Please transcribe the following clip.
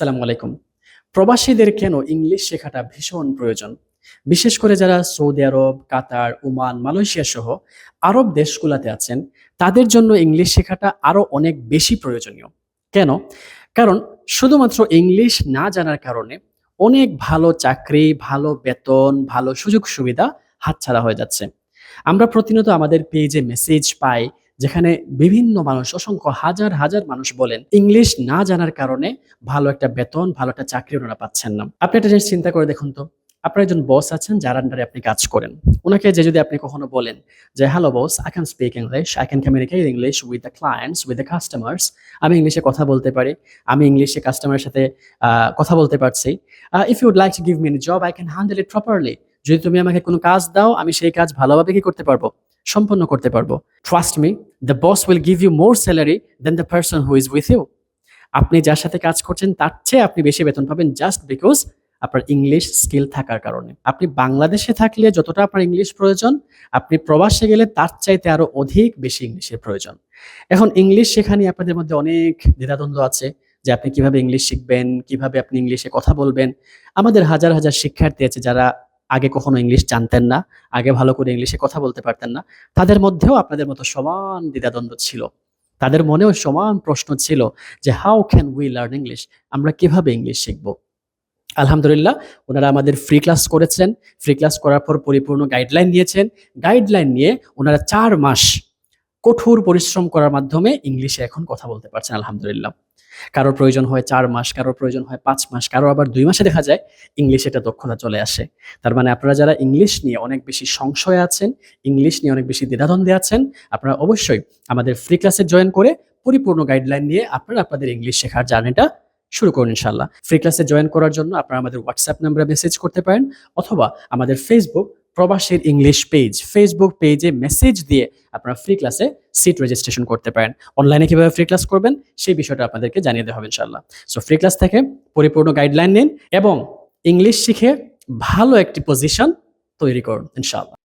সালামু আলাইকুম। প্রবাসীদের কেন ইংলিশ শেখাটা ভীষণ প্রয়োজন? বিশেষ করে যারা Saudi Arab, Qatar, Oman, Malaysia সহ আরব দেশগুলোতে আছেন, তাদের জন্য ইংলিশ শেখাটা আরও অনেক বেশি প্রয়োজনীয়। কেন? কারণ শুধুমাত্র ইংলিশ না জানার কারণে অনেক ভালো চাকরি, ভালো বেতন, ভালো সুযোগ সুবিধা হাতছাড়া হয়ে যাচ্ছে। আমরা প্রতিনিয়ত আমাদের পেজে মেসেজ পাই যেখানে বিভিন্ন মানুষ, অসংখ্য হাজার হাজার মানুষ বলেন, ইংলিশ না জানার কারণে ভালো একটা বেতন, ভালো একটা চাকরি ওনারা পাচ্ছেন না। আপনি একটা জিনিস চিন্তা করে দেখুন তো, আপনার একজন বস আছেন, যার আন্ডারে আপনি কাজ করেন। ওনাকে যে যদি আপনি কখনো বলেন যে hello boss I can speak English I can communicate English with the clients with the customers আমি ইংলিশে কথা বলতে পারি, আমি ইংলিশে কাস্টমারের সাথে কথা বলতে পারছি if you'd like to give me job I can handle it properly যদি তুমি আমাকে কোনো কাজ দাও, আমি সেই কাজ ভালোভাবে কি করতে পারব? সম্পন্ন করতে পারব। Trust me the boss will give you more salary than the person who is with you আপনি যার সাথে কাজ করছেন, তার চেয়ে আপনি বেশি বেতন পাবেন জাস্ট বিকজ আপনার ইংলিশ স্কিল থাকার কারণে। আপনি বাংলাদেশে থাকলে যতটা আপনার ইংলিশ প্রয়োজন, আপনি প্রবাসে গেলে তার চাইতে আরও অধিক বেশি ইংলিশের প্রয়োজন। এখন ইংলিশ শেখানি আপনাদের মধ্যে অনেক দ্বিধাদ্বন্দ্ব আছে, যে আপনি কীভাবে ইংলিশ শিখবেন, কীভাবে আপনি ইংলিশে কথা বলবেন। আমাদের হাজার হাজার শিক্ষার্থী আছে যারা আগে কখনো ইংলিশ জানতেন না, আগে ভালো করে ইংলিশে কথা বলতে পারতেন না। তাদের মধ্যেও আপনাদের মতো সমান দ্বিধাদ্বন্দ্ব ছিল। তাদের মনেও সমান প্রশ্ন ছিল যে how can we learn English আমরা কীভাবে ইংলিশ শিখব? আলহামদুলিল্লাহ, ওনারা আমাদের ফ্রি ক্লাস করেছেন। ফ্রি ক্লাস করার পর পরিপূর্ণ গাইডলাইন নিয়েছেন গাইডলাইন নিয়ে ওনারা চার মাস কঠোর পরিশ্রম করার মাধ্যমে ইংলিশে এখন কথা বলতে পারছেন, আলহামদুলিল্লাহ। কারোর প্রয়োজন হয় চার মাস, কারোর প্রয়োজন হয় পাঁচ মাস, কারও আবার দুই মাসে দেখা যায় ইংলিশে একটা দক্ষতা চলে আসে। তার মানে আপনারা যারা ইংলিশ নিয়ে অনেক বেশি সংশয়ে আছেন ইংলিশ নিয়ে অনেক বেশি দ্বিধাদ্বন্দ্বে আছেন, আপনারা অবশ্যই আমাদের ফ্রি ক্লাসে জয়েন করে পরিপূর্ণ গাইডলাইন নিয়ে আপনারা আপনাদের ইংলিশ শেখার জার্নিটা শুরু করুন ইনশাল্লাহ ফ্রি ক্লাসে জয়েন করার জন্য আপনারা আমাদের হোয়াটসঅ্যাপ নাম্বারে মেসেজ করতে পারেন, অথবা আমাদের ফেসবুক প্রবাসীর ইংলিশ পেজ ফেসবুক পেজে মেসেজ দিয়ে আপনারা ফ্রি ক্লাসে সিট রেজিস্ট্রেশন করতে পারেন। অনলাইনে কীভাবে ফ্রি ক্লাস করবেন, সেই বিষয়টা আপনাদেরকে জানিয়ে দেওয়া হবে ইনশাল্লাহ সো ফ্রি ক্লাস থেকে পরিপূর্ণ গাইডলাইন নিন এবং ইংলিশ শিখে ভালো একটি পজিশন তৈরি করুন ইনশাল্লাহ